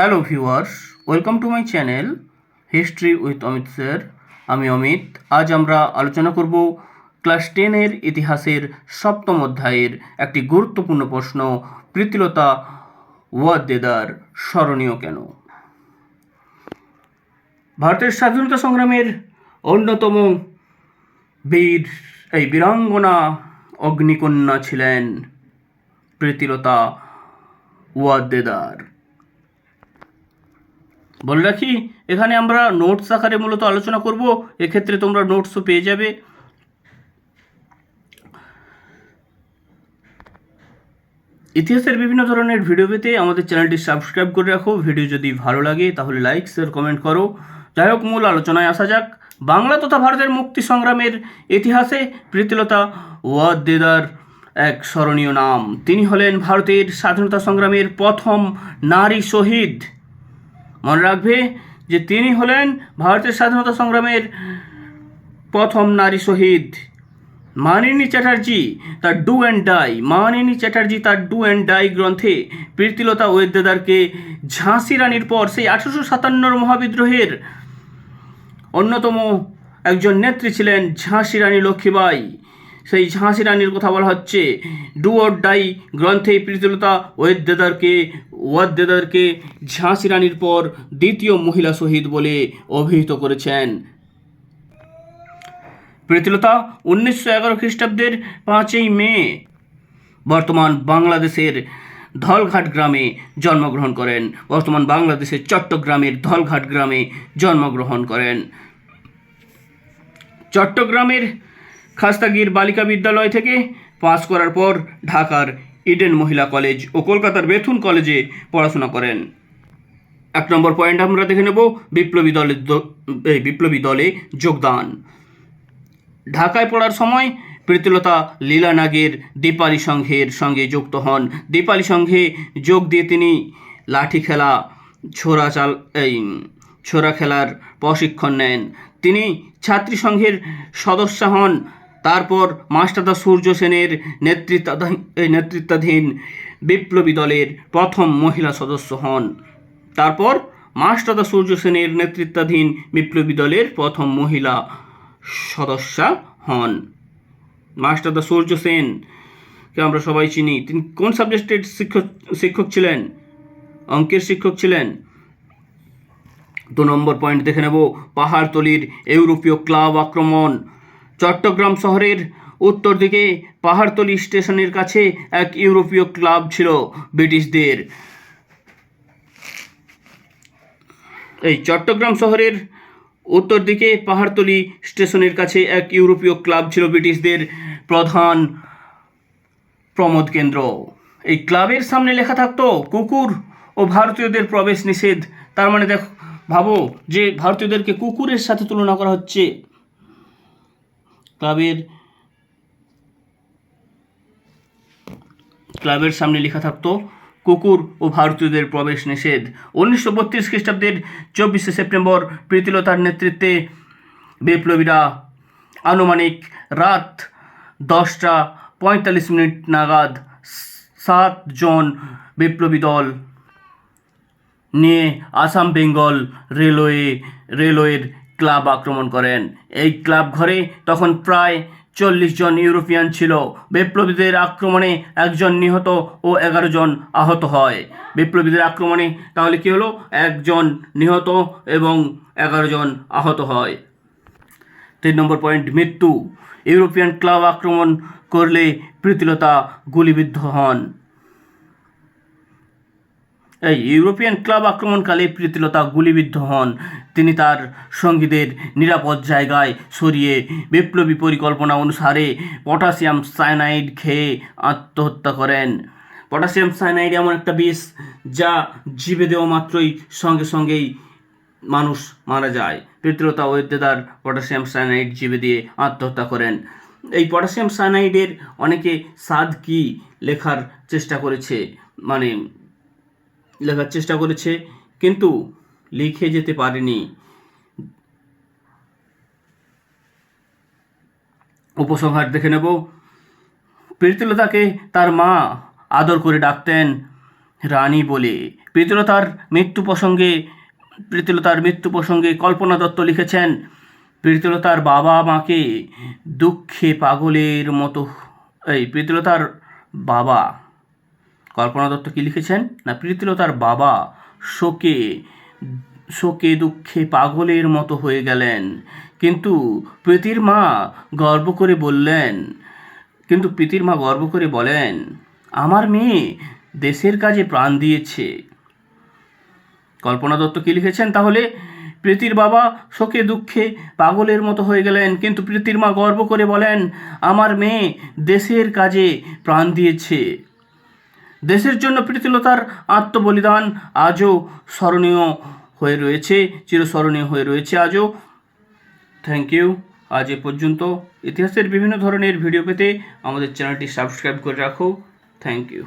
Hello viewers, welcome to my channel history with Amit sir. আমি অমিত। আজ আমরা আলোচনা করব ক্লাস টেনের ইতিহাসের সপ্তম অধ্যায়ের একটি গুরুত্বপূর্ণ প্রশ্ন, প্রীতিলতা ওয়াদ্দেদার, স্মরণীয় কেন? ভারতের স্বাধীনতা সংগ্রামের অন্যতম বীর, এই বীরাঙ্গনা অগ্নিকন্যা ছিলেন প্রীতিলতা ওয়াদ্দেদার। বলে রাখি, এখানে আমরা নোটস আকারে মূলত আলোচনা করব, এক্ষেত্রে তোমরা নোটসও পেয়ে যাবে। ইতিহাসের বিভিন্ন ধরনের ভিডিও পেতে আমাদের চ্যানেলটি সাবস্ক্রাইব করে রাখো। ভিডিও যদি ভালো লাগে, তাহলে লাইক শেয়ার কমেন্ট করো। যাই হোক, মূল আলোচনায় আসা যাক। বাংলা তথা ভারতের মুক্তি সংগ্রামের ইতিহাসে প্রীতিলতা ওয়াদ্দেদার এক স্মরণীয় নাম। তিনি হলেন ভারতের স্বাধীনতা সংগ্রামের প্রথম নারী শহীদ। মনে রাখবে যে তিনি হলেন ভারতের স্বাধীনতা সংগ্রামের প্রথম নারী শহীদ। মানিনী চ্যাটার্জি তার do and die, Manini Chatterjee তার ডু অ্যান্ড ডাই গ্রন্থে প্রীতিলতা ওয়েদ্দেদারকে ঝাঁসি রানীর পর সেই আঠারোশো সাতান্নর মহাবিদ্রোহের অন্যতম একজন নেত্রী ছিলেন ঝাঁসি রানী লক্ষ্মীবাই সেই ঝাঁসি রানীর কথা বলা হচ্ছে। ডু অর ডাই গ্রন্থে প্রীতিলতা ওয়েদ্দেদারকে, ওয়াদ্দেদারকে ঝাঁসি রানীর পর দ্বিতীয় মহিলা শহীদ বলে অভিহিত করেছেন। প্রীতিলতা উনিশশো এগারো খ্রিস্টাব্দের পাঁচই মে বর্তমান বাংলাদেশের ধলঘাট গ্রামে জন্মগ্রহণ করেন। বর্তমান বাংলাদেশের চট্টগ্রামের ধলঘাট গ্রামে জন্মগ্রহণ করেন। চট্টগ্রামের খাস্তাগির বালিকা বিদ্যালয় থেকে পাস করার পর ঢাকার ইডেন মহিলা কলেজ ও কলকাতার বেথুন কলেজে পড়াশোনা করেন। এক নম্বর পয়েন্ট আমরা দেখে নেব বিপ্লবী দলের এই বিপ্লবী দলে যোগদান। ঢাকায় পড়ার সময় প্রীতিলতা লীলা নাগের দীপালি সংঘের সঙ্গে যুক্ত হন। দীপালি সংঘে যোগ দিয়ে তিনি লাঠি খেলা, ছোড়া চাল এই ছোড়া খেলার প্রশিক্ষণ নেন। তিনি ছাত্রী সংঘের সদস্য হন। তারপর মাস্টারদা সূর্য সেনের নেতৃত্বাধীন নেতৃত্বাধীন বিপ্লবী দলের প্রথম মহিলা সদস্য হন। তারপর মাস্টারদা সূর্য সেনের নেতৃত্বাধীন বিপ্লবী দলের প্রথম মহিলা সদস্যা হন। মাস্টারদা সূর্য সেন, কে আমরা সবাই চিনি, তিনি কোন সাবজেক্টের শিক্ষক শিক্ষক ছিলেন? অঙ্কের শিক্ষক ছিলেন। দু নম্বর পয়েন্ট দেখে নেব। পাহাড়তলির ইউরোপীয় ক্লাব আক্রমণ। চট্টগ্রাম শহরের উত্তর দিকে পাহাড়তলি স্টেশনের কাছে এক ইউরোপীয় ক্লাব ছিল ব্রিটিশদের। এই চট্টগ্রাম শহরের উত্তর দিকে পাহাড়তলি স্টেশনের কাছে এক ইউরোপীয় ক্লাব ছিল ব্রিটিশদের প্রধান প্রমোদ কেন্দ্র। এই ক্লাবের সামনে লেখা থাকতো, কুকুর ও ভারতীয়দের প্রবেশ নিষেধ। তার মানে দেখো, ভাবো যে ভারতীয়দেরকে কুকুরের সাথে তুলনা করা হচ্ছে। ক্লাবের ক্লাবের সামনে লেখা থাকতো, কুকুর ও ভারতীয়দের প্রবেশ নিষেধ। উনিশশো বত্রিশ খ্রিস্টাব্দের চব্বিশে সেপ্টেম্বর প্রীতিলতার নেতৃত্বে বিপ্লবীরা আনুমানিক রাত দশটা পঁয়তাল্লিশ মিনিট নাগাদ সাত জন বিপ্লবী দল নিয়ে আসাম বেঙ্গল রেলওয়ে, রেলওয়ের ক্লাব আক্রমণ করেন। এই ক্লাব ঘরে তখন প্রায় চল্লিশ জন ইউরোপিয়ান ছিল। বিপ্লবীদের আক্রমণে একজন নিহত ও এগারো জন আহত হয়। বিপ্লবীদের আক্রমণে তাহলে কী হলো? একজন নিহত এবং এগারো জন আহত হয়। তিন নম্বর পয়েন্ট, মৃত্যু। ইউরোপিয়ান ক্লাব আক্রমণ করলে প্রীতিলতা গুলিবিদ্ধ হন। ইউরোপিয়ান ক্লাব আক্রমণকালে প্রীতিলতা গুলিবিদ্ধ হন। তিনি তার সঙ্গীদের নিরাপদ জায়গায় সরিয়ে বিপ্লবী পরিকল্পনা অনুসারে পটাশিয়াম সায়ানাইড খেয়ে আত্মহত্যা করেন। পটাশিয়াম সায়ানাইড এমন একটা বিষ যা জীবে দেওয়া মাত্রই সঙ্গে সঙ্গেই মানুষ মারা যায়। প্রীতিলতা ওয়েদ্দেদার পটাশিয়াম সায়ানাইড জীবে দিয়ে আত্মহত্যা করেন। এই পটাশিয়াম সায়ানাইডের অনেকে স্বাদ কি লেখার চেষ্টা করেছে মানে লেখার চেষ্টা করেছে, কিন্তু লিখে যেতে পারেনি। উপসংহার দেখে নেব। প্রীতিলতাকে তার মা আদর করে ডাকতেন রানী বলে। প্রীতিলতার মৃত্যু প্রসঙ্গে, প্রীতিলতার মৃত্যু প্রসঙ্গে কল্পনা দত্ত লিখেছেন, প্রীতিলতার বাবা মাকে দুঃখে পাগলের মতো, এই প্রীতিলতার বাবা কল্পনা দত্ত কি লিখেছেন? না প্রীতিলতার বাবা শোকে শোকে দুঃখে পাগলের মতো হয়ে গেলেন। কিন্তু প্রীতির মা গর্ব করে বললেন, কিন্তু প্রীতির মা গর্ব করে বলেন, আমার মেয়ে দেশের কাজে প্রাণ দিয়েছে। কল্পনা দত্ত কি লিখেছেন? তাহলে প্রীতির বাবা শোকে দুঃখে পাগলের মতো হয়ে গেলেন, কিন্তু প্রীতির মা গর্ব করে বলেন, আমার মেয়ে দেশের কাজে প্রাণ দিয়েছে। দেশের জন্য প্রীতিলতার আত্মবলিদান আজও স্মরণীয় হয়ে রয়েছে, চিরস্মরণীয় হয়ে রয়েছে আজও। থ্যাংক ইউ আজ এ পর্যন্ত ইতিহাসের বিভিন্ন ধরনের ভিডিও পেতে আমাদের চ্যানেলটি সাবস্ক্রাইব করে রাখো। Thank you